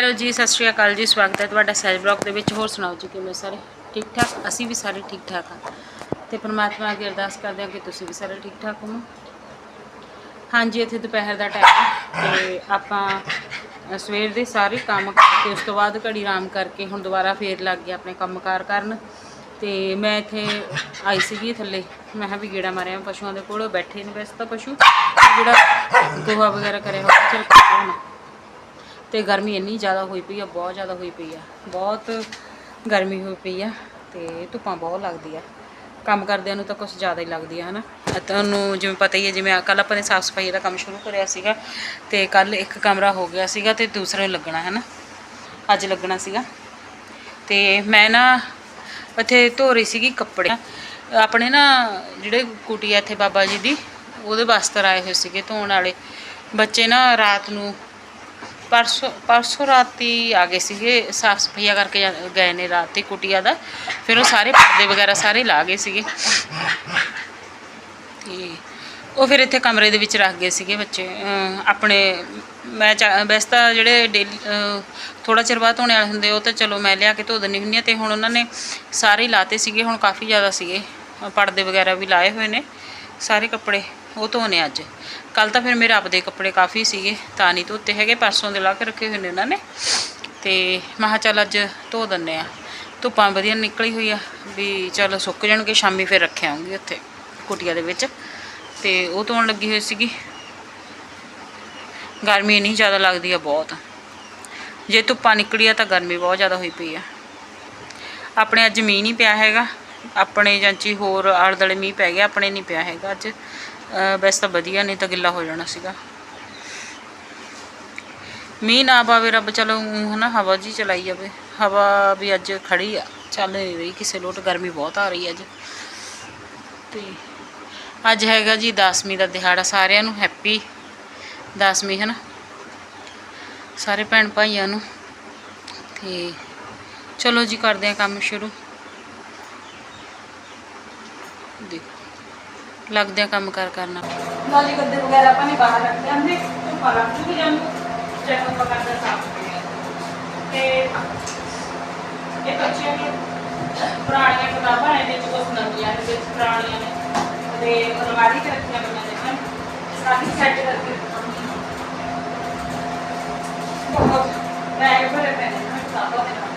Hello ਜੀ, ਸਤਿ ਸ਼੍ਰੀ ਅਕਾਲ ਜੀ, ਸਵਾਗਤ ਹੈ ਤੁਹਾਡਾ ਸਹਿਜ ਬਲੌਗ ਦੇ ਵਿੱਚ। ਹੋਰ ਸੁਣਾਓ ਜੀ, ਕਿਵੇਂ ਸਾਰੇ? ਠੀਕ ਠਾਕ? ਅਸੀਂ ਵੀ ਸਾਰੇ ਠੀਕ ਠਾਕ ਹਾਂ। ਤੇ ਪ੍ਰਮਾਤਮਾ ਅੱਗੇ ਅਰਦਾਸ ਕਰਦੇ ਹਾਂ ਕਿ ਤੁਸੀਂ ਵੀ ਸਾਰੇ ਠੀਕ ਠਾਕ ਹੋਵੋ। ਹਾਂਜੀ, ਇੱਥੇ ਦੁਪਹਿਰ ਦਾ ਟਾਈਮ ਤੇ ਆਪਾਂ ਸਵੇਰ ਦੇ ਸਾਰੇ ਕੰਮ ਕਰਕੇ, ਉਸ ਤੋਂ ਬਾਅਦ ਘੜੀ ਆਰਾਮ ਕਰਕੇ ਹੁਣ ਦੁਬਾਰਾ ਫੇਰ ਲੱਗ ਗਏ ਆਪਣੇ ਕੰਮਕਾਰ ਕਰਨ। ਤੇ ਮੈਂ ਇੱਥੇ ਆਈ ਸੀਗੀ ਥੱਲੇ। ਮੈਂ ਕਿਹਾ ਵੀ ਗੇੜਾ ਮਾਰਿਆ ਪਸ਼ੂਆਂ ਦੇ ਕੋਲ, ਬੈਠੇ ਨੇ ਵੈਸੇ ਤਾਂ ਪਸ਼ੂ। ਜਿਹੜਾ ਗੋਹਾ ਵਗੈਰਾ ਕਰਿਆ ਹੋਇਆ, ਚਲ ਤੇ ਗਰਮੀ ਇੰਨੀ ਜ਼ਿਆਦਾ ਹੋਈ ਪਈ ਆ, ਬਹੁਤ ਜ਼ਿਆਦਾ ਹੋਈ ਪਈ ਆ। ਬਹੁਤ ਗਰਮੀ ਹੋਈ ਪਈ ਆ ਤੇ ਧੁੱਪਾਂ ਬਹੁਤ ਲੱਗਦੀ ਆ। ਕੰਮ ਕਰਦਿਆਂ ਨੂੰ ਤਾਂ ਕੁਝ ਜ਼ਿਆਦਾ ਹੀ ਲੱਗਦੀ ਆ, ਹਨਾ। ਅਹ ਤੁਹਾਨੂੰ ਜਿਵੇਂ ਪਤਾ ਹੀ ਹੈ ਜਿਵੇਂ ਕੱਲ ਆਪਾਂ ਨੇ ਸਾਫ਼ ਸਫ਼ਾਈ ਦਾ ਕੰਮ ਸ਼ੁਰੂ ਕਰਿਆ ਸੀਗਾ ਤੇ ਕੱਲ ਇੱਕ ਕਮਰਾ ਹੋ ਗਿਆ ਸੀਗਾ ਤੇ ਦੂਸਰਾ ਲੱਗਣਾ ਹੈ ਨਾ ਅੱਜ ਲੱਗਣਾ ਸੀਗਾ। ਤੇ ਮੈਂ ਨਾ ਇੱਥੇ ਧੋ ਰਹੀ ਸੀਗੀ ਕੱਪੜੇ। ਆਪਣੇ ਨਾ ਜਿਹੜੇ ਕੁਟੀਆ ਇੱਥੇ ਬਾਬਾ ਜੀ ਦੀ, ਉਹਦੇ ਵਾਸਤੇ ਆਏ ਹੋਏ ਸੀਗੇ ਧੋਣ ਵਾਲੇ। ਬੱਚੇ ਨਾ ਰਾਤ ਨੂੰ ਪਰਸੋਂ ਪਰਸੋਂ ਰਾਤੀ ਆ ਗਏ ਸੀਗੇ, ਸਾਫ਼ ਸਫਾਈਆ ਕਰਕੇ ਜਾ- ਗਏ ਨੇ ਰਾਤ ਤੇ ਕੁਟੀਆ ਦਾ। ਫਿਰ ਉਹ ਸਾਰੇ ਪਰਦੇ ਵਗੈਰਾ ਸਾਰੇ ਲਾ ਗਏ ਸੀਗੇ। ਤੇ ਉਹ ਫਿਰ ਇੱਥੇ ਕਮਰੇ ਦੇ ਵਿੱਚ ਰੱਖ ਗਏ ਸੀਗੇ ਬੱਚੇ। ਅਹ ਆਪਣੇ, ਮੈਂ ਚਾ- ਵੈਸੇ ਤਾਂ ਜਿਹੜੇ ਡੇਲੀ ਥੋੜਾ ਚਿਰ ਬਾਅਦ ਧੋਣੇ ਵਾਲੇ ਹੁੰਦੇ, ਉਹ ਤਾਂ ਚਲੋ ਮੈਂ ਲਿਆ ਕੇ ਧੋ ਦਿੰਦੀ ਹੁੰਦੀ ਹਾਂ ਤੇ ਹੁਣ ਉਹਨਾਂ ਨੇ ਸਾਰੇ ਹੀ ਲਾਤੇ ਸੀਗੇ, ਹੁਣ ਕਾਫੀ ਜ਼ਿਆਦਾ ਸੀਗੇ। ਅਹ ਪਰਦੇ ਵਗੈਰਾ ਵੀ ਲਾਏ ਹੋਏ ਨੇ, ਸਾਰੇ ਕੱਪੜੇ। ਉਹ ਧੋਣੇ ਅੱਜ। ਕੱਲ ਤਾਂ ਫਿਰ ਮੇਰੇ ਆਪਦੇ ਕੱਪੜੇ ਕਾਫੀ ਸੀਗੇ, ਤਾਂ ਨਹੀਂ ਧੋਤੇ ਹੈਗੇ, ਪਰਸੋਂ ਦੇ ਲਾ ਕੇ ਰੱਖੇ ਹੋਏ ਨੇ ਉਹਨਾਂ ਨੇ। ਤੇ ਮੈਂ ਚੱਲ ਅੱਜ ਧੋ ਦਿੰਨੇ ਆ ਧੁੱਪਾਂ ਵਧੀਆ ਨਿਕਲੀ ਹੋਈ ਆ, ਵੀ ਚਲ ਸੁੱਕ ਜਾਣਗੇ, ਸ਼ਾਮੀ ਫਿਰ ਰੱਖਿਆ ਆਉਂਗੀ ਉੱਥੇ ਕੁਟੀਆ ਦੇ ਵਿੱਚ। ਤੇ ਉਹ ਧੋਣ ਲੱਗੀ ਹੋਈ ਸੀਗੀ। ਗਰਮੀ ਇੰਨੀ ਜ਼ਿਆਦਾ ਲੱਗਦੀ ਆ ਬਹੁਤ। ਜੇ ਧੁੱਪਾਂ ਨਿਕਲੀ ਆ ਤਾਂ ਗਰਮੀ ਬਹੁਤ ਜ਼ਿਆਦਾ ਹੋਈ ਪਈ ਆ। ਆਪਣੇ ਅੱਜ ਮੀਂਹ ਨਹੀਂ ਪਿਆ ਹੈਗਾ, ਆਪਣੇ ਜਾਂਚੀ ਹੋਰ ਆਲੇ ਦੁਆਲੇ ਮੀਂਹ ਪੈ ਗਿਆ, ਆਪਣੇ ਨਹੀਂ ਪਿਆ ਹੈਗਾ ਅੱਜ। ਵੈਸੇ ਤਾਂ ਵਧੀਆ, ਨਹੀਂ ਤਾਂ ਗਿੱਲਾ ਹੋ ਜਾਣਾ ਸੀਗਾ। ਮੀਂਹ ਨਾ ਪਾਵੇ ਰੱਬ, ਚਲੋ ਊਂ ਹਨਾ, ਹਵਾ ਜੀ ਚਲਾਈ ਜਾਵੇ। ਹਵਾ ਵੀ ਅੱਜ ਖੜੀ ਆ, ਚੱਲ ਨਹੀਂ ਰਹੀ ਕਿਸੇ ਲੋਟ, ਗਰਮੀ ਬਹੁਤ ਆ ਰਹੀ ਅੱਜ। ਤੇ ਅੱਜ ਹੈਗਾ ਜੀ 10ਵੀਂ ਦਾ ਦਿਹਾੜਾ, ਸਾਰਿਆਂ ਨੂੰ ਹੈਪੀ 10ਵੀਂ ਹੈ ਨਾ ਸਾਰੇ ਭੈਣ ਭਾਈਆਂ ਨੂੰ। ਤੇ ਚਲੋ ਜੀ, ਕਰਦੇ ਆ ਕੰਮ ਸ਼ੁਰੂ। ਦੇਖੋ। ਲੱਗਦੇ ਆ ਕੰਮ ਕਰ ਕਰਨਾ। ਨਾਲੀ ਗੱਦੇ ਵਗੈਰਾ ਆਪਾਂ ਨੇ ਬਾਹਰ ਰੱਖ ਜਾਂਦੇ ਤੇ ਪਰਾਂ ਚੁੱਕ ਜਾਂਦੇ ਚੈੱਕ ਆਪਾਂ ਕਰਦੇ ਸਾਫ਼ ਤੇ ਇਹ ਬੱਚਿਆਂ ਦੀ ਪੁਰਾਣੀਆਂ ਕਿਤਾਬਾਂ ਨੇ, ਵਿੱਚ ਕੁਝ ਨਵੀਆਂ ਨੇ, ਵਿੱਚ ਪੁਰਾਣੀਆਂ ਨੇ। ਤੇ ਅਲਮਾਰੀ 'ਚ ਰੱਖੀਆਂ ਪਈਆਂ ਨੇ ਹਨ ਸਾਰੀ ਸੈੱਟ ਕਰਕੇ ਬਹੁਤ ਬੈਗ ਭਰੇ ਪਏ ਨੇ, ਕਿਤਾਬਾਂ ਦੇ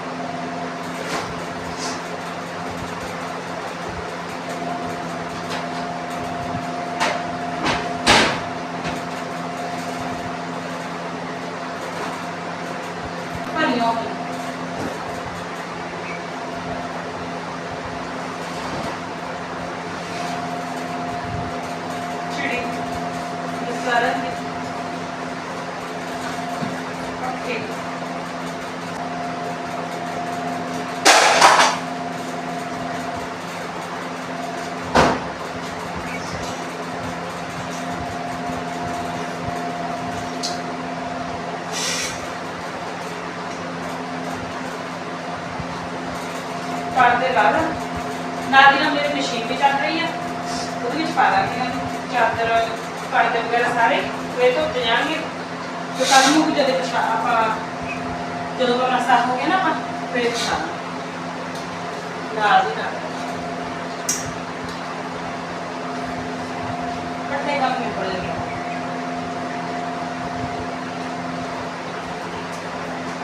ਪਰਦੇ ਨਾਲ ਦੀ ਨਾਲ ਮੇਰੀ ਮਸ਼ੀਨ ਵੀ ਚੱਲ ਰਹੀ ਆ। ਉਹਦੇ ਵਿੱਚ ਪਾ ਦਾਂਗੇ ਇਹਨੂੰ ਚਾਦਰ, ਪਰਦੇ ਵਗੈਰਾ ਸਾਰੇ। ਵੇ ਧੁੱਪ ਜਾਣਗੇ। ਤੇ ਕੱਲ ਨੂੰ ਜਦੋਂ ਪਛਾ ਆਪਾਂ ਜਦੋਂ ਕਮਰਾ ਸਾਫ਼ ਹੋ ਗਿਆ ਨਾ ਆਪਾਂ, ਫੇਰ ਪਛਾ ਨਾਲ ਦੀ ਨਾਲ। ਕੱਟੇ ਕੰਮ ਨਿਬੜ ਗਿਆ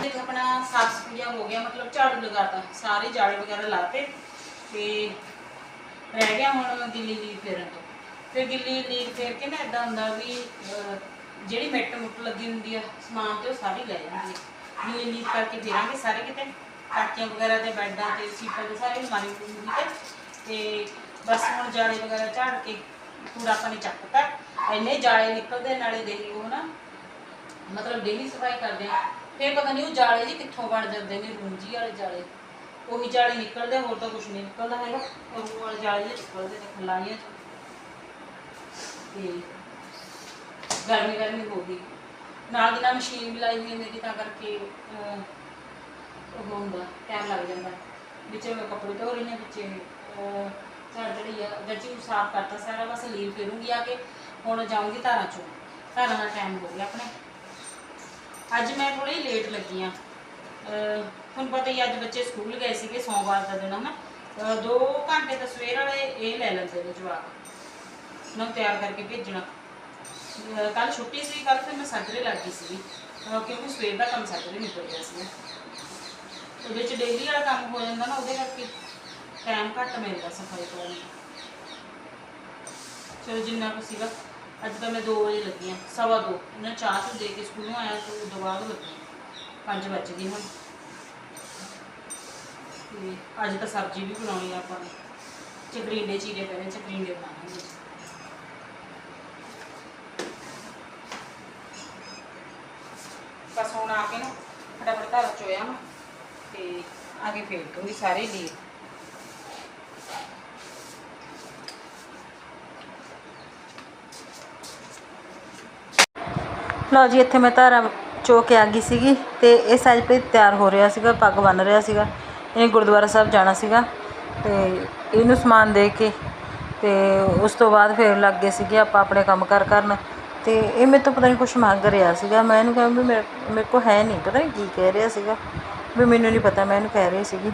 ਇੱਕ ਆਪਣਾ ਸਾਫ਼ ਸਫਾਈਆਂ ਹੋ ਗਿਆ ਮਤਲਬ ਝਾੜੂ ਲਗਾਤਾ, ਸਾਰੇ ਜਾਲੇ ਵਗੈਰਾ ਲਾਤੇ ਤੇ ਰਹਿ ਗਿਆ ਹੁਣ ਗਿੱਲੀ ਲੀਰ ਫੇਰਨ ਤੋਂ। ਫਿਰ ਗਿੱਲੀ ਲੀਰ ਫੇਰ ਕੇ ਨਾ ਇਦਾਂ ਹੁੰਦਾ ਵੀ ਜਿਹੜੀ ਮਿੱਟ ਮੁੱਟ ਲੱਗੀ ਹੁੰਦੀ ਆ, ਸਮਾਨ ਤੇ ਉਹ ਸਾਰੀ ਲੈ ਜਾਂਦੀ ਹੈ ਗਿੱਲੀ ਲੀਰ ਕਰਕੇ ਫੇਰਾਂਗੇ ਸਾਰੇ ਕਿਤੇ, ਟਾਕੀਆਂ ਵਗੈਰਾ ਤੇ ਬੈੱਡਾਂ ਤੇ ਸੀਟਾਂ ਤੇ ਸਾਰੇ ਅਲਮਾਰੀ ਹੁੰਦੀ ਤੇ ਤੇ ਬਸ ਹੁਣ ਜਾਲੇ ਵਗੈਰਾ ਝਾੜ ਕੇ ਪੂਰਾ ਆਪਾਂ ਨੇ ਚੱਕਤਾ। ਇੰਨੇ ਜਾਲੇ ਨਿਕਲਦੇ ਨਾਲੇ ਦੇਖ ਲਓ ਨਾ, ਮਤਲਬ ਡੇਲੀ ਸਫ਼ਾਈ ਕਰਦੇ ਆ। ਫਿਰ ਪਤਾ ਨਹੀਂ ਉਹ ਜਾਲੇ ਜੀ ਕਿੱਥੋਂ ਬਣ ਜਾਂਦੇ ਨੇ, ਰੂੰਜੀ ਵਾਲੇ ਜਾਲੇ। ਉਹੀ ਜਾਲੇ ਨਿਕਲਦੇ, ਹੋਰ ਤਾਂ ਕੁਝ ਨਹੀਂ ਨਿਕਲਦਾ ਹੈਗਾ। ਉਹ ਵਾਲੇ ਜਾਲੇ ਜਿਹੇ ਨਿਕਲਦੇ ਨੇ, ਖਲਾਈਆਂ ਚ। ਤੇ ਗਰਮੀ ਗਰਮੀ ਹੋ ਗਈ। ਨਾਲ ਦੀ ਨਾਲ ਮਸ਼ੀਨ ਵੀ ਲਾਈ ਹੋਈ ਮੇਰੀ, ਤਾਂ ਕਰਕੇ ਉਹ ਹੁੰਦਾ ਟਾਈਮ ਲੱਗ ਜਾਂਦਾ। ਵਿੱਚ ਮੈਂ ਕੱਪੜੇ ਧੋ ਰਹੀ ਹਾਂ, ਵਿੱਚ ਝਾੜ ਜਿਹੜੀ ਆ ਗੱਜੀ ਨੂੰ ਸਾਫ਼ ਕਰਤਾ ਸਾਰਾ, ਬਸ ਲੀਰ ਫੇਰੂੰਗੀ ਆ ਕੇ। ਹੁਣ ਜਾਊਂਗੀ ਧਾਰਾਂ ਚੋਂ। ਧਾਰਾਂ ਦਾ ਟਾਈਮ ਹੋ ਗਿਆ ਆਪਣੇ। ਅੱਜ ਮੈਂ ਥੋੜੀ ਲੇਟ ਲੱਗੀ ਆ। ਤੁਹਾਨੂੰ ਪਤਾ ਹੀ ਅੱਜ ਬੱਚੇ ਸਕੂਲ ਗਏ ਸੀਗੇ ਸੋਮਵਾਰ ਦਾ ਦਿਨ, ਹਨਾ? ਅਹ ਦੋ ਘੰਟੇ ਤਾਂ ਸਵੇਰ ਵਾਲੇ ਇਹ ਲੈ ਲੈਂਦੇ ਨੇ ਜਵਾਕ। ਨੂੰ ਤਿਆਰ ਕਰਕੇ ਭੇਜਣਾ। ਕੱਲ ਛੁੱਟੀ ਸੀ ਕੱਲ ਫਿਰ ਮੈਂ ਸੱਜਰੇ ਲੱਗ ਗਈ ਸੀਗੀ ਕਿਉਂਕਿ ਸਵੇਰ ਦਾ ਕੰਮ ਸੱਜਰੇ ਨਿਕਲ ਗਿਆ ਸੀ ਉਹਦੇ ਚ ਡੇਲੀ ਵਾਲਾ ਕੰਮ ਹੋ ਜਾਂਦਾ ਨਾ, ਉਹਦੇ ਕਰਕੇ ਟਾਈਮ ਘੱਟ ਮਿਲਦਾ ਸਫ਼ਾਈ ਕਰਨ ਚਲੋ ਜਿੰਨਾ ਕੁ ਸੀਗਾ। ਅੱਜ ਤਾਂ ਮੈਂ 2 ਵਜੇ ਲੱਗੀ ਆ, ਸਵਾ ਦੋ। ਇਹਨਾਂ ਚਾਹ ਤੋਂ ਦੇ ਕੇ ਸਕੂਲੋਂ ਆਇਆ ਤੇ ਉਦੋਂ ਬਾਅਦ ਲੱਗੀ 5 ਵੱਜ ਗਏ ਹੁਣ। ਤੇ ਅੱਜ ਤਾਂ ਸਬਜ਼ੀ ਵੀ ਬਣਾਉਣੀ ਆ ਆਪਾਂ ਨੇ। ਚਕਰੀਂਡੇ ਚੀਰੇ ਪਏ ਨੇ, ਚਕਰੀਂਡੇ ਬਣਾਵਾਂਗੇ ਬਸ ਹੁਣ ਆ ਕੇ ਨਾ ਫਟਾਫਟ ਧਰ ਚੋਇਆ ਮੈਂ ਤੇ ਆ ਕੇ ਫੇਰ ਦੂੰਗੀ ਸਾਰੇ ਲਈ ਲਓ ਜੀ, ਇੱਥੇ ਮੈਂ ਧਾਰਾ ਚੋ ਕੇ ਆ ਗਈ ਸੀਗੀ ਤੇ ਇਹ ਸਹਿਜਪ੍ਰੀਤ ਤਿਆਰ ਹੋ ਰਿਹਾ ਸੀਗਾ, ਪੱਗ ਬੰਨ ਰਿਹਾ ਸੀਗਾ। ਇਹਨੇ ਗੁਰਦੁਆਰਾ ਸਾਹਿਬ ਜਾਣਾ ਸੀਗਾ ਤੇ ਇਹਨੂੰ ਸਮਾਨ ਦੇ ਕੇ ਤੇ ਉਸ ਤੋਂ ਬਾਅਦ ਫਿਰ ਲੱਗ ਗਏ ਸੀਗੇ ਆਪਾਂ ਆਪਣੇ ਕੰਮ ਕਾਰ ਕਰਨ। ਤੇ ਇਹ ਮੇਰੇ ਤੋਂ ਪਤਾ ਨਹੀਂ ਕੁਝ ਮੰਗ ਰਿਹਾ ਸੀਗਾ। ਮੈਂ ਇਹਨੂੰ ਕਿਹਾ ਵੀ ਮੇਰੇ ਮੇਰੇ ਕੋਲ ਹੈ ਨਹੀਂ ਪਤਾ ਨਹੀਂ ਕੀ ਕਹਿ ਰਿਹਾ ਸੀਗਾ। ਵੀ ਮੈਨੂੰ ਨਹੀਂ ਪਤਾ, ਮੈਂ ਇਹਨੂੰ ਕਹਿ ਰਹੀ ਸੀਗੀ।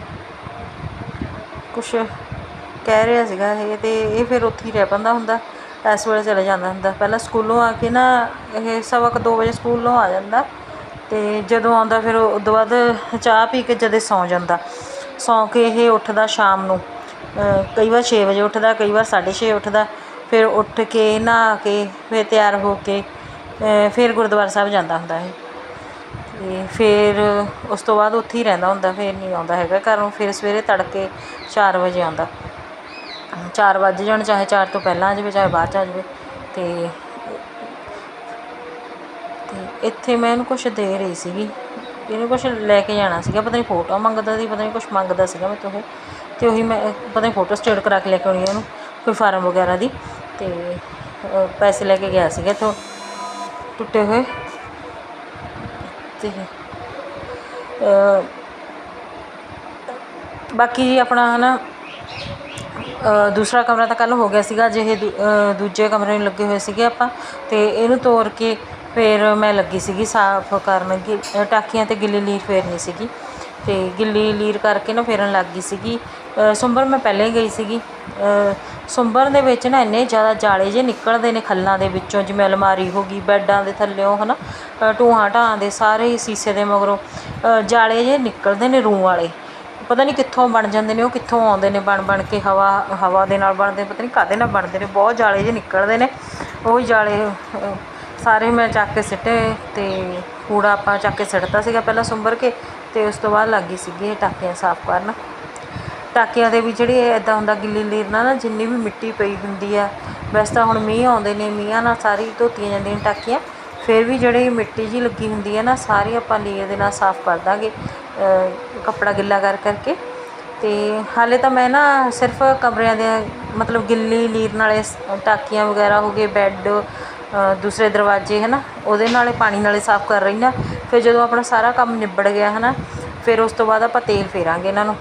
ਕੁਛ ਕਹਿ ਰਿਹਾ ਸੀਗਾ ਇਹ ਤੇ ਇਹ ਫਿਰ ਉੱਥੇ ਹੀ ਰਹਿ ਪੈਂਦਾ ਹੁੰਦਾ। ਇਸ ਵੇਲੇ ਚਲੇ ਜਾਂਦਾ ਹੁੰਦਾ। ਪਹਿਲਾਂ ਸਕੂਲੋਂ ਆ ਕੇ ਨਾ ਇਹ ਸਵਾ ਕੁ ਦੋ ਵਜੇ ਸਕੂਲੋਂ ਆ ਜਾਂਦਾ ਅਤੇ ਜਦੋਂ ਆਉਂਦਾ ਫਿਰ ਉਸ ਤੋਂ ਬਾਅਦ ਚਾਹ ਪੀ ਕੇ ਜਦੇ ਸੌਂ ਜਾਂਦਾ। ਸੌਂ ਕੇ ਇਹ ਉੱਠਦਾ ਸ਼ਾਮ ਨੂੰ। ਕਈ ਵਾਰ ਛੇ ਵਜੇ ਉੱਠਦਾ, ਕਈ ਵਾਰ 6:30 ਉੱਠਦਾ। ਫਿਰ ਉੱਠ ਕੇ, ਨਹਾ ਕੇ, ਫਿਰ ਤਿਆਰ ਹੋ ਕੇ ਫਿਰ ਗੁਰਦੁਆਰਾ ਸਾਹਿਬ ਜਾਂਦਾ ਹੁੰਦਾ ਇਹ। ਅਤੇ ਫਿਰ ਉਸ ਤੋਂ ਬਾਅਦ ਉੱਥੇ ਹੀ ਰਹਿੰਦਾ ਹੁੰਦਾ, ਫਿਰ ਨਹੀਂ ਆਉਂਦਾ ਹੈਗਾ। ਘਰੋਂ ਫਿਰ ਸਵੇਰੇ ਤੜਕੇ ਚਾਰ ਵਜੇ ਆਉਂਦਾ। ਚਾਰ ਵੱਜ ਜਾਣ, ਚਾਹੇ ਚਾਰ ਤੋਂ ਪਹਿਲਾਂ ਆ ਜਾਵੇ, ਚਾਹੇ ਬਾਅਦ ਚ ਆ ਜਾਵੇ। ਅਤੇ ਤੇ ਇੱਥੇ ਮੈਂ ਇਹਨੂੰ ਕੁਛ ਦੇ ਰਹੀ ਸੀਗੀ। ਇਹਨੂੰ ਕੁਛ ਲੈ ਕੇ ਜਾਣਾ ਸੀਗਾ। ਪਤਾ ਨਹੀਂ ਫੋਟੋ ਮੰਗਦਾ ਸੀ, ਪਤਾ ਨਹੀਂ ਕੁਛ ਮੰਗਦਾ ਸੀਗਾ ਮੈਂ ਤੋਂ ਇਹ ਤੇ ਉਹੀ ਮੈਂ, ਪਤਾ ਨਹੀਂ ਫੋਟੋ ਸਟੇਟ ਕਰਾ ਕੇ ਲੈ ਕੇ ਆਉਣੀ ਆ ਉਹਨੂੰ ਕੋਈ ਫਾਰਮ ਵਗੈਰਾ ਦੀ। ਅਤੇ ਪੈਸੇ ਲੈ ਕੇ ਗਿਆ ਸੀਗਾ ਇੱਥੋਂ, ਟੁੱਟੇ ਹੋਏ। ਅਤੇ ਬਾਕੀ ਜੀ ਆਪਣਾ ਹੈ ਨਾ ਦੂਸਰਾ ਕਮਰਾ ਤਾਂ ਕੱਲ੍ਹ ਹੋ ਗਿਆ ਸੀਗਾ ਜਿਹੇ ਦੂਜੇ ਕਮਰੇ ਨੂੰ ਲੱਗੇ ਹੋਏ ਸੀਗੇ ਆਪਾਂ ਅਤੇ ਇਹਨੂੰ ਤੋੜ ਕੇ ਫਿਰ ਮੈਂ ਲੱਗੀ ਸੀਗੀ ਸਾਫ਼ ਕਰਨ ਗਿ- ਟਾਕੀਆਂ ਤੇ ਗਿੱਲੀ ਲੀਰ ਫੇਰਨੀ ਸੀਗੀ। ਅਤੇ ਗਿੱਲੀ ਲੀਰ ਕਰਕੇ ਨਾ ਫੇਰਨ ਲੱਗ ਗਈ ਸੀਗੀ। ਸੁੰਬਰ ਮੈਂ ਪਹਿਲਾਂ ਹੀ ਗਈ ਸੀਗੀ। ਸੁੰਬਰ ਦੇ ਵਿੱਚ ਨਾ ਇੰਨੇ ਜ਼ਿਆਦਾ ਜਾਲੇ ਜੇ ਨਿਕਲਦੇ ਨੇ ਖੱਲਾਂ ਦੇ ਵਿੱਚੋਂ ਜਿਵੇਂ ਅਲਮਾਰੀ ਹੋ ਗਈ ਬੈੱਡਾਂ ਦੇ ਥੱਲਿਓਂ ਹਨਾ? ਅ, ਟੂਹਾਂ ਢਾਹਾਂ ਦੇ ਸਾਰੇ ਹੀ ਸੀਸੇ ਦੇ ਮਗਰੋਂ ਜਾਲੇ ਜੇ ਨਿਕਲਦੇ ਨੇ ਰੂੰ ਵਾਲੇ। ਪਤਾ ਨਹੀਂ ਕਿੱਥੋਂ ਬਣ ਜਾਂਦੇ ਨੇ, ਉਹ ਕਿੱਥੋਂ ਆਉਂਦੇ ਨੇ, ਬਣ ਬਣ ਕੇ ਹਵਾ ਹਵਾ ਦੇ ਨਾਲ ਬਣਦੇ, ਪਤਾ ਨਹੀਂ ਕਾਹਦੇ ਨਾਲ ਬਣਦੇ ਨੇ, ਬਹੁਤ ਜਾਲੇ ਜਿਹੇ ਨਿਕਲਦੇ ਨੇ। ਉਹ ਜਾਲੇ, ਸਾਰੇ ਮੈਂ ਚੱਕ ਕੇ ਸਿੱਟੇ ਅਤੇ ਕੂੜਾ ਆਪਾਂ ਚੱਕ ਕੇ ਸਿੱਟਤਾ ਸੀਗਾ ਪਹਿਲਾਂ ਸੁੰਬਰ ਕੇ ਅਤੇ ਉਸ ਤੋਂ ਬਾਅਦ ਲੱਗ ਗਈ ਸੀਗੀ ਇਹ ਟਾਕੀਆਂ ਸਾਫ਼ ਕਰਨ। ਟਾਕਿਆਂ ਦੇ ਵੀ ਜਿਹੜੀ ਇਦਾਂ ਹੁੰਦਾ ਗਿੱਲੀ ਲੀਰ ਨਾਲ ਨਾ, ਜਿੰਨੀ ਵੀ ਮਿੱਟੀ ਪਈ ਹੁੰਦੀ ਆ, ਵੈਸੇ ਤਾਂ ਹੁਣ ਮੀਂਹ ਆਉਂਦੇ ਨੇ, ਮੀਂਹਾਂ ਨਾਲ ਸਾਰੀ ਧੋਤੀਆਂ ਜਾਂਦੀਆਂ ਨੇ ਟਾਕੀਆਂ, ਫਿਰ ਵੀ ਜਿਹੜੀ ਮਿੱਟੀ ਜੀ ਲੱਗੀ ਹੁੰਦੀ ਹੈ ਨਾ, ਸਾਰੀ ਆਪਾਂ ਲੀਰ ਦੇ ਨਾਲ ਸਾਫ਼ ਕਰ ਦਾਂਗੇ। ਕੱਪੜਾ ਗਿੱਲਾ ਕਰ ਕਰਕੇ। ਅਤੇ ਹਾਲੇ ਤਾਂ ਮੈਂ ਨਾ ਸਿਰਫ ਕਮਰਿਆਂ ਦੇ, ਮਤਲਬ ਗਿੱਲੀ ਲੀਰ ਨਾਲੇ ਟਾਕੀਆਂ ਵਗੈਰਾ ਹੋ ਗਏ, ਬੈੱਡ ਦੂਸਰੇ ਦਰਵਾਜ਼ੇ ਹੈ ਨਾ ਉਹਦੇ ਨਾਲੇ ਪਾਣੀ ਨਾਲੇ ਸਾਫ਼ ਕਰ ਰਹੀ ਹਾਂ। ਫਿਰ ਜਦੋਂ ਆਪਣਾ ਸਾਰਾ ਕੰਮ ਨਿਬੜ ਗਿਆ ਹੈ ਨਾ ਫਿਰ ਉਸ ਤੋਂ ਬਾਅਦ ਆਪਾਂ ਤੇਲ ਫੇਰਾਂਗੇ ਇਹਨਾਂ ਨੂੰ।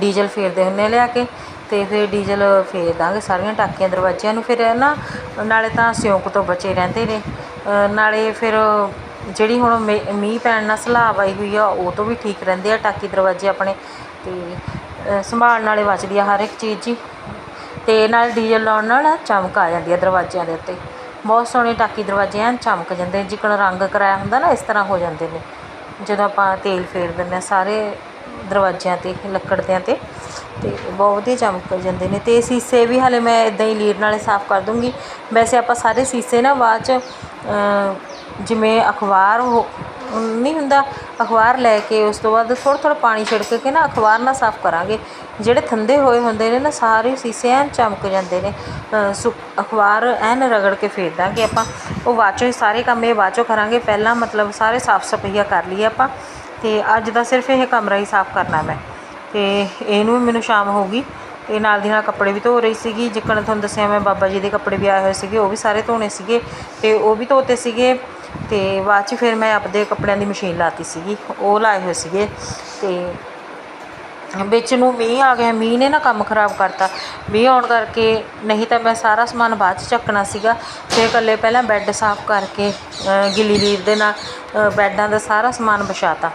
ਡੀਜ਼ਲ ਫੇਰਦੇ ਹੁੰਦੇ ਆ ਲਿਆ ਕੇ ਅਤੇ ਫਿਰ ਡੀਜ਼ਲ ਫੇਰ ਦਾਂਗੇ ਸਾਰੀਆਂ ਟਾਕੀਆਂ ਦਰਵਾਜ਼ਿਆਂ ਨੂੰ। ਫਿਰ ਨਾ, ਨਾਲੇ ਤਾਂ ਸਿਉਂਕ ਤੋਂ ਬਚੇ ਰਹਿੰਦੇ ਨੇ। ਨਾਲੇ ਫਿਰ ਜਿਹੜੀ ਹੁਣ ਮੀ- ਮੀਂਹ ਪੈਣ ਨਾਲ ਸਲਾਬ ਆਈ ਹੋਈ ਆ ਉਹ ਤੋਂ ਵੀ ਠੀਕ ਰਹਿੰਦੇ ਆ ਟਾਕੀ ਦਰਵਾਜ਼ੇ ਆਪਣੇ। ਅਤੇ ਅ, ਸੰਭਾਲ ਨਾਲੇ ਬਚਦੀ ਆ ਹਰ ਇੱਕ ਚੀਜ਼ ਜੀ। ਅਤੇ ਨਾਲ ਡੀਜ਼ਲ ਲਾਉਣ ਨਾਲ ਚਮਕ ਆ ਜਾਂਦੀ ਆ ਦਰਵਾਜ਼ਿਆਂ ਦੇ ਉੱਤੇ। ਬਹੁਤ ਸੋਹਣੇ ਟਾਕੀ ਦਰਵਾਜ਼ੇ ਐਨ ਚਮਕ ਜਾਂਦੇ ਜਿੱਕਣ ਰੰਗ ਕਰਾਇਆ ਹੁੰਦਾ ਨਾ ਇਸ ਤਰ੍ਹਾਂ ਹੋ ਜਾਂਦੇ ਨੇ। ਜਦੋਂ ਆਪਾਂ ਤੇਲ ਫੇਰ ਦਿੰਦੇ ਹਾਂ ਸਾਰੇ ਦਰਵਾਜ਼ਿਆਂ ਤੇ ਲੱਕੜ ਦਿਆਂ ਤੇ। ਅਤੇ ਬਹੁਤ ਵਧੀਆ ਚਮਕ ਜਾਂਦੇ ਨੇ। ਅਤੇ ਸੀਸੇ ਵੀ ਹਾਲੇ ਮੈਂ ਇਦਾਂ ਹੀ ਲੀਰ ਨਾਲੇ ਸਾਫ਼ ਕਰ ਦੂੰਗੀ। ਵੈਸੇ ਆਪਾਂ ਸਾਰੇ ਸੀਸੇ ਨਾ ਬਾਅਦ ਚ ਜਿਵੇਂ ਅਖਬਾਰ ਹੋ ਨਹੀਂ ਹੁੰਦਾ, ਅਖਬਾਰ ਲੈ ਕੇ ਉਸ ਤੋਂ ਬਾਅਦ ਥੋੜ੍ਹਾ ਥੋੜ੍ਹਾ ਪਾਣੀ ਛਿੜਕ ਕੇ ਨਾ ਅਖਬਾਰ ਨਾਲ ਸਾਫ਼ ਕਰਾਂਗੇ। ਜਿਹੜੇ ਥੰਦੇ ਹੋਏ ਹੁੰਦੇ ਨੇ ਨਾ, ਸਾਰੇ ਸੀਸੇ ਐਨ ਚਮਕ ਜਾਂਦੇ ਨੇ। ਸੁ ਅਖਬਾਰ ਐਨ ਰਗੜ ਕੇ ਫੇਰ ਦਾਂਗੇ ਆਪਾਂ। ਉਹ ਬਾਅਦ ਚੋਂ ਹੀ ਸਾਰੇ ਕੰਮ ਇਹ ਬਾਅਦ ਚੋਂ ਕਰਾਂਗੇ। ਪਹਿਲਾਂ ਮਤਲਬ ਸਾਰੇ ਸਾਫ਼ ਸਫਾਈਆਂ ਕਰ ਲਈਏ ਆਪਾਂ। ਅਤੇ ਅੱਜ ਦਾ ਸਿਰਫ ਇਹ ਕਮਰਾ ਹੀ ਸਾਫ਼ ਕਰਨਾ ਮੈਂ। ਅਤੇ ਇਹਨੂੰ ਮੈਨੂੰ ਸ਼ਾਮ ਹੋ ਗਈ। ਤੇ ਨਾਲ ਦੀ ਨਾਲ ਕੱਪੜੇ ਵੀ ਧੋ ਰਹੀ ਸੀਗੀ। ਜਿੱਕਣ ਤੁਹਾਨੂੰ ਦੱਸਿਆ ਮੈਂ ਬਾਬਾ ਜੀ ਦੇ ਕੱਪੜੇ ਵੀ ਆਏ ਹੋਏ ਸੀਗੇ, ਉਹ ਵੀ ਸਾਰੇ ਧੋਣੇ ਸੀਗੇ। ਅਤੇ ਉਹ ਵੀ ਧੋਤੇ ਸੀਗੇ। ਅਤੇ ਬਾਅਦ ਚ ਫਿਰ ਮੈਂ ਆਪਦੇ ਕੱਪੜਿਆਂ ਦੀ ਮਸ਼ੀਨ ਲਾਤੀ ਸੀਗੀ ਉਹ ਲਾਏ ਹੋਏ ਸੀਗੇ ਅਤੇ ਵਿੱਚ ਨੂੰ ਮੀਂਹ ਆ ਗਿਆ ਮੀਂਹ ਨੇ ਨਾ ਕੰਮ ਖਰਾਬ ਕਰਤਾ। ਮੀਂਹ ਆਉਣ ਕਰਕੇ ਨਹੀਂ ਤਾਂ ਮੈਂ ਸਾਰਾ ਸਮਾਨ ਬਾਅਦ ਚ ਚੱਕਣਾ ਸੀਗਾ ਫਿਰ ਇਕੱਲੇ ਪਹਿਲਾਂ ਬੈੱਡ ਸਾਫ਼ ਕਰਕੇ ਗਿੱਲੀ ਲੀਰ ਦੇ ਨਾਲ ਬੈੱਡਾਂ ਦਾ ਸਾਰਾ ਸਮਾਨ ਵਿਛਾਤਾ।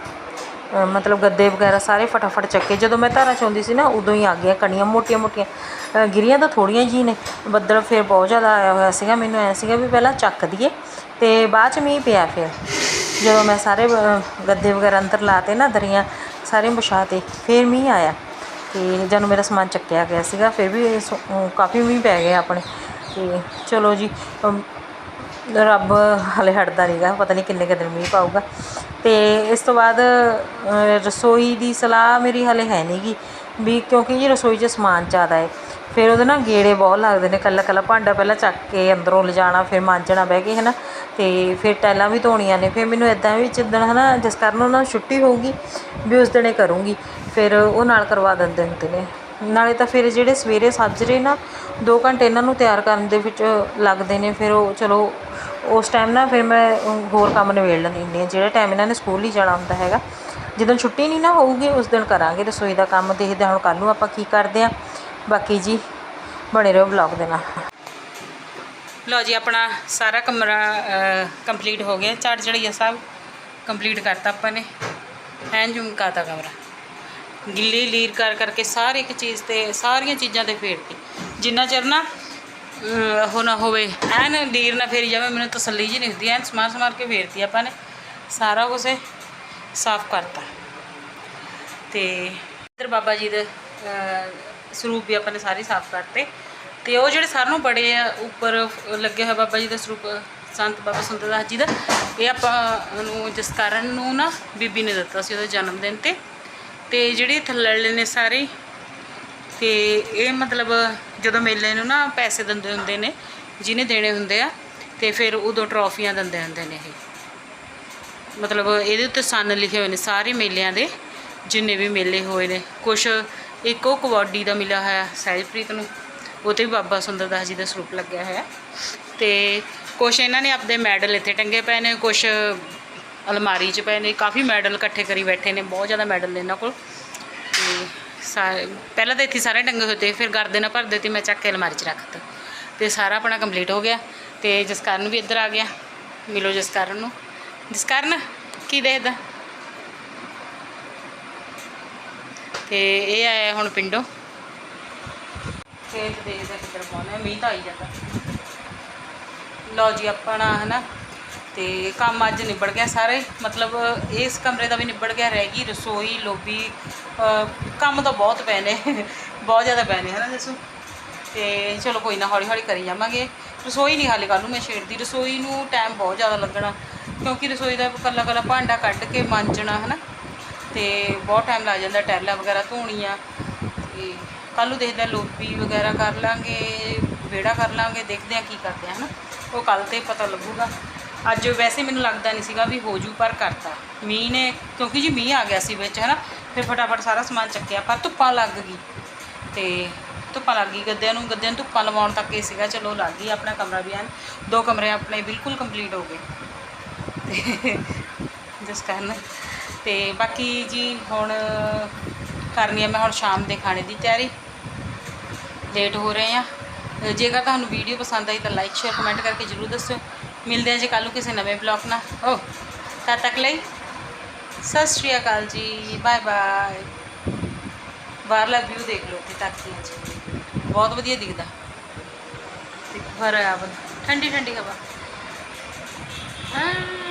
ਅ, ਮਤਲਬ ਗੱਦੇ ਵਗੈਰਾ ਸਾਰੇ ਫਟਾਫਟ ਚੱਕੇ। ਜਦੋਂ ਮੈਂ ਧਾਰਾਂ ਚੋਂਦੀ ਸੀ ਨਾ ਉਦੋਂ ਹੀ ਆ ਗਿਆ ਕਣੀਆਂ ਮੋਟੀਆਂ ਮੋਟੀਆਂ। ਗਿਰੀਆਂ ਤਾਂ ਥੋੜੀਆਂ ਜੀ ਨੇ ਬੱਦਲ ਫਿਰ ਬਹੁਤ ਜ਼ਿਆਦਾ ਆਇਆ ਹੋਇਆ ਸੀਗਾ। ਮੈਨੂੰ ਐ ਸੀਗਾ ਵੀ ਪਹਿਲਾਂ ਚੱਕ ਦਈਏ। ਅਤੇ ਬਾਅਦ ਚ ਮੀਂਹ ਪਿਆ ਫਿਰ। ਜਦੋਂ ਮੈਂ ਸਾਰੇ ਗੱਦੇ ਵਗੈਰਾ ਅੰਦਰ ਲਾਤੇ ਨਾ ਦਰੀਆਂ, ਸਾਰੇ ਵਿਛਾਤੇ ਫਿਰ ਮੀਂਹ ਆਇਆ। ਅਤੇ ਜਦੋਂ ਮੇਰਾ ਸਮਾਨ ਚੱਕਿਆ ਗਿਆ ਸੀਗਾ, ਫਿਰ ਵੀ ਕਾਫੀ ਮੀਂਹ ਪੈ ਗਿਆ ਆਪਣੇ। ਅਤੇ ਚਲੋ ਜੀ ਰੱਬ ਹਾਲੇ ਹਟਦਾ ਨਹੀਂਗਾ ਪਤਾ ਨਹੀਂ ਕਿੰਨੇ ਕੁ ਦਿਨ ਮੀਂਹ ਪਾਊਗਾ। ਅਤੇ ਇਸ ਤੋਂ ਬਾਅਦ ਰਸੋਈ ਦੀ ਸਲਾਹ ਮੇਰੀ ਹਾਲੇ ਹੈ ਨਹੀਂ ਗੀ ਵੀ ਕਿਉਂਕਿ ਜੀ ਰਸੋਈ 'ਚ ਸਮਾਨ ਜ਼ਿਆਦਾ ਹੈ ਫਿਰ ਉਹਦੇ ਨਾਲ ਗੇੜੇ ਬਹੁਤ ਲੱਗਦੇ ਨੇ ਇਕੱਲਾ ਇਕੱਲਾ ਭਾਂਡਾ ਪਹਿਲਾਂ ਚੱਕ ਕੇ ਅੰਦਰੋਂ ਲਿਜਾਣਾ, ਫਿਰ ਮਾਂਜਣਾ ਬਹਿ ਕੇ ਹੈ ਨਾ ਅਤੇ ਫਿਰ ਟੈਲਾਂ ਵੀ ਧੋਣੀਆਂ ਨੇ, ਫਿਰ ਮੈਨੂੰ ਇੱਦਾਂ ਵੀ ਜਿੱਦਣ ਹੈ ਨਾ ਜਿਸ ਕਾਰਨ ਉਹਨਾਂ ਨੂੰ ਛੁੱਟੀ ਹੋਊਗੀ, ਵੀ ਉਸ ਦਿਨੇ ਕਰੂੰਗੀ, ਫਿਰ ਉਹ ਨਾਲ ਕਰਵਾ ਦਿੰਦੇ ਹੁੰਦੇ ਨੇ। ਨਾਲੇ ਤਾਂ ਫਿਰ ਜਿਹੜੇ ਸਵੇਰੇ ਸਾਜਰੇ ਨਾ 2 ਘੰਟੇ ਇਹਨਾਂ ਨੂੰ ਤਿਆਰ ਕਰਨ ਦੇ ਵਿੱਚ ਲੱਗਦੇ ਨੇ, ਫਿਰ ਉਹ, ਚਲੋ, ਉਸ ਟਾਈਮ ਨਾ ਫਿਰ ਮੈਂ ਹੋਰ ਕੰਮ ਨਿਬੇੜ ਲੈਂਦੀ ਹੁੰਦੀ ਹਾਂ। ਜਿਹੜਾ ਟਾਈਮ ਇਹਨਾਂ ਨੇ ਸਕੂਲ ਹੀ ਜਾਣਾ ਹੁੰਦਾ ਹੈਗਾ ਜਦੋਂ ਛੁੱਟੀ ਨਹੀਂ ਨਾ ਹੋਊਗੀ, ਉਸ ਦਿਨ ਕਰਾਂਗੇ ਰਸੋਈ ਦਾ ਕੰਮ, ਦੇਖਦੇ ਹਾਂ ਹੁਣ ਕੱਲ੍ਹ ਨੂੰ ਆਪਾਂ ਕੀ ਕਰਦੇ ਹਾਂ। ਬਾਕੀ ਜੀ ਬਣੇ ਰਹੋ ਵਲੌਗ ਦੇ ਨਾਲ। ਲਓ ਜੀ, ਆਪਣਾ ਸਾਰਾ ਕਮਰਾ ਕੰਪਲੀਟ ਹੋ ਗਿਆ। ਝਾੜ ਝੜੀਆ ਸਾਹਿਬ ਕੰਪਲੀਟ ਕਰਤਾ ਆਪਾਂ ਨੇ। ਐਨ ਝੁਮਕਾਤਾ ਕਮਰਾ। ਗਿੱਲੀ ਲੀਰ ਕਰ ਕਰਕੇ ਸਾਰੀ ਇੱਕ ਚੀਜ਼ ਤੇ, ਸਾਰੀਆਂ ਚੀਜ਼ਾਂ ਤੇ ਫੇਰਤੀ ਜਿੰਨਾ ਚਿਰ ਨਾ ਉਹ ਨਾ ਹੋਵੇ, ਐਨ ਲੀਰ ਨਾ ਫੇਰੀ ਜਾਵੇ, ਮੈਨੂੰ ਤਸੱਲੀ ਜੀ ਨਹੀਂ ਹੁੰਦੀ। ਐਨ ਸਮਾਰ ਸਮਾਰ ਕੇ ਫੇਰਤੀ ਆਪਾਂ ਨੇ। ਸਾਰਾ ਕੁਝ ਸਾਫ਼ ਕਰਤਾ। ਤੇ ਇੱਧਰ ਬਾਬਾ ਜੀ ਦੇ ਸਰੂਪ ਵੀ ਆਪਾਂ ਨੇ ਸਾਰੇ ਸਾਫ਼ ਕਰਤੇ। ਤੇ ਉਹ ਜਿਹੜੇ ਸਾਰਿਆਂ ਨੂੰ ਬੜੇ ਆ, ਉੱਪਰ ਲੱਗੇ ਹੋਇਆ ਬਾਬਾ ਜੀ ਦਾ ਸਰੂਪ, ਸੰਤ ਬਾਬਾ ਸੁੰਦਰ ਦਾਸ ਜੀ ਦਾ, ਇਹ ਆਪਾਂ ਨੂੰ ਜਿਸ ਨੂੰ ਨਾ ਬੀਬੀ ਨੇ ਦਿੱਤਾ ਸੀ ਉਹਦੇ ਜਨਮ ਦਿਨ ਤੇ। ਤੇ ਜਿਹੜੇ ਥੱਲੜੇ ਨੇ ਸਾਰੇ, ਤੇ ਇਹ ਮਤਲਬ ਜਦੋਂ ਮੇਲੇ ਨੂੰ ਨਾ ਪੈਸੇ ਦਿੰਦੇ ਹੁੰਦੇ ਨੇ, ਜਿਹਨੇ ਦੇਣੇ ਹੁੰਦੇ ਆ, ਤੇ ਫਿਰ ਉਦੋਂ ਟਰੋਫੀਆਂ ਦਿੰਦੇ ਹੁੰਦੇ ਨੇ ਇਹ। ਮਤਲਬ ਇਹਦੇ ਉੱਤੇ ਸੰਨ ਲਿਖੇ ਹੋਏ ਨੇ ਸਾਰੇ ਮੇਲਿਆਂ ਦੇ, ਜਿੰਨੇ ਵੀ ਮੇਲੇ ਹੋਏ ਨੇ। ਕੁਛ ਇੱਕ ਉਹ ਕਬੱਡੀ ਦਾ ਮਿਲਿਆ ਹੋਇਆ ਸਹਿਜਪ੍ਰੀਤ ਨੂੰ। ਉਹ 'ਤੇ ਵੀ ਬਾਬਾ ਸੁੰਦਰ ਦਾਸ ਜੀ ਦਾ ਸਰੂਪ ਲੱਗਿਆ ਹੋਇਆ ਤੇ ਕੁਛ ਇਹਨਾਂ ਨੇ ਆਪਦੇ ਮੈਡਲ ਇੱਥੇ ਟੰਗੇ ਪਏ ਨੇ, ਕੁਛ ਅਲਮਾਰੀ 'ਚ ਪਏ ਨੇ। ਕਾਫੀ ਮੈਡਲ ਇਕੱਠੇ ਕਰੀ ਬੈਠੇ ਨੇ, ਬਹੁਤ ਜ਼ਿਆਦਾ ਮੈਡਲ ਨੇ ਇਹਨਾਂ ਕੋਲ। ਤੇ ਸਾ- ਪਹਿਲਾਂ ਤਾਂ ਇੱਥੇ ਸਾਰੇ ਟੰਗੇ ਹੋਏ ਤੇ ਫਿਰ ਗਰਦੇ ਨਾਲ ਭਰਦੇ ਤੇ ਮੈਂ ਚੱਕ ਕੇ ਅਲਮਾਰੀ 'ਚ ਰੱਖਤਾ। ਤੇ ਸਾਰਾ ਆਪਣਾ ਕੰਪਲੀਟ ਹੋ ਗਿਆ। ਤੇ ਜਸਕਰਨ ਵੀ ਇੱਧਰ ਆ ਗਿਆ। ਮਿਲੋ ਜਸਕਰਨ ਨੂੰ। ਜਸਕਰਨ, ਕੀ ਦੇਖਦਾ? ਤੇ ਇਹ ਆਇਆ ਹੁਣ ਪਿੰਡੋਂ। ਖੇਤ ਦੇਖਦਾ ਕਿੱਧਰ ਪਾਉਣਾ ਮੀਂਹ ਤਾਂ ਆਈ ਜਾਂਦਾ। ਲਓ ਜੀ ਆਪਣਾ ਹਨਾ, ਤੇ ਕੰਮ ਅੱਜ ਨਿਬੜ ਗਿਆ ਸਾਰੇ। ਮਤਲਬ ਇਸ ਕਮਰੇ ਦਾ ਵੀ ਨਿਬੜ ਗਿਆ, ਰਹਿ ਗਈ ਰਸੋਈ, ਲੋਬੀ ਕੰਮ ਤਾਂ ਬਹੁਤ ਪਏ ਨੇ, ਬਹੁਤ ਜ਼ਿਆਦਾ ਪਏ ਨੇ ਹਨਾ ਦੱਸੋ ਤੇ ਚਲੋ ਕੋਈ ਨਾ ਹੌਲੀ ਹੌਲੀ ਕਰੀ ਜਾਵਾਂਗੇ। ਰਸੋਈ ਨਹੀਂ ਹਾਲੇ ਕੱਲ੍ਹ ਨੂੰ ਮੈਂ ਛੇੜਦੀ। ਰਸੋਈ ਨੂੰ ਟਾਈਮ ਬਹੁਤ ਜ਼ਿਆਦਾ ਲੱਗਣਾ, ਕਿਉਂਕਿ ਰਸੋਈ ਦਾ ਕੱਲਾ ਕੱਲਾ ਭਾਂਡਾ ਕੱਢ ਕੇ ਮਾਂਜਣਾ ਹਨਾ। ਤੇ ਬਹੁਤ ਟਾਈਮ ਲੱਗ ਜਾਂਦਾ ਟੈਲਾਂ ਵਗੈਰਾ ਧੋਣੀਆਂ। ਤੇ ਕੱਲ੍ਹ ਨੂੰ ਦੇਖਦੇ ਲੋਪੀ ਵਗੈਰਾ ਕਰ ਲਾਂਗੇ, ਵਿਹੜਾ ਕਰ ਲਾਂਗੇ, ਦੇਖਦੇ ਹਾਂ ਕੀ ਕਰਦੇ ਹਾਂ ਹਨਾ। ਉਹ ਕੱਲ ਤੇ ਪਤਾ ਲੱਗੂਗਾ। ਅੱਜ ਵੈਸੇ ਮੈਨੂੰ ਲੱਗਦਾ ਨਹੀਂ ਸੀਗਾ ਵੀ ਹੋ ਜੂ ਪਰ ਕਰਤਾ। ਮੀਂਹ ਨੇ, ਕਿਉਂਕਿ ਜੀ ਮੀਂਹ ਆ ਗਿਆ ਸੀ ਵਿੱਚ, ਹਨਾ। ਫਿਰ ਫਟਾਫਟ ਸਾਰਾ ਸਮਾਨ ਚੱਕਿਆ, ਪਰ ਧੁੱਪਾਂ ਲੱਗ ਗਈ। ਤੇ ਧੁੱਪਾਂ ਲੱਗ ਗਈ, ਗੱਦਿਆਂ ਨੂੰ ਗੱਦਿਆਂ ਨੂੰ ਧੁੱਪਾਂ ਲਵਾਉਣ ਤੱਕ ਇਹ ਸੀਗਾ, ਚਲੋ ਲੱਗ ਗਈ ਆਪਣਾ ਕਮਰਾ ਵੀ ਐਨ। ਦੋ ਕਮਰੇ ਆਪਣੇ ਬਿਲਕੁਲ ਕੰਪਲੀਟ ਹੋ ਗਏ। ਤੇ ਜਿਸ ਕਾਰਨ। ਤੇ ਬਾਕੀ ਜੀ ਹੁਣ ਕਰਨੀ ਹੈ ਮੈਂ ਹੁਣ ਸ਼ਾਮ ਦੇ ਖਾਣੇ ਦੀ ਤਿਆਰੀ। ਲੇਟ ਹੋ ਰਹੇ ਆ। ਜੇਕਰ ਤੁਹਾਨੂੰ ਵੀਡੀਓ ਪਸੰਦ ਆਈ ਤਾਂ ਲਾਈਕ ਸ਼ੇਅਰ ਕਮੈਂਟ ਕਰਕੇ ਜਰੂਰ ਦੱਸਿਓ। ਮਿਲਦੇ ਹਾਂ ਜੀ ਕੱਲ੍ਹ ਨੂੰ ਕਿਸੇ ਨਵੇਂ ਬਲੌਗ ਨਾਲ। ਓ ਤਦ ਤੱਕ ਲਈ ਸਤਿ ਸ਼੍ਰੀ ਅਕਾਲ ਜੀ। ਬਾਏ ਬਾਏ ਬਾਹਰਲਾ ਵਿਊ ਦੇਖ ਲਓ ਕਿ ਤੱਕ 'ਚ ਬਹੁਤ ਵਧੀਆ ਦਿਖਦਾ। ਤੇ ਭਰਿਆ ਵਾ। ਠੰਡੀ ਠੰਡੀ ਹਵਾ। ਹਾਂ।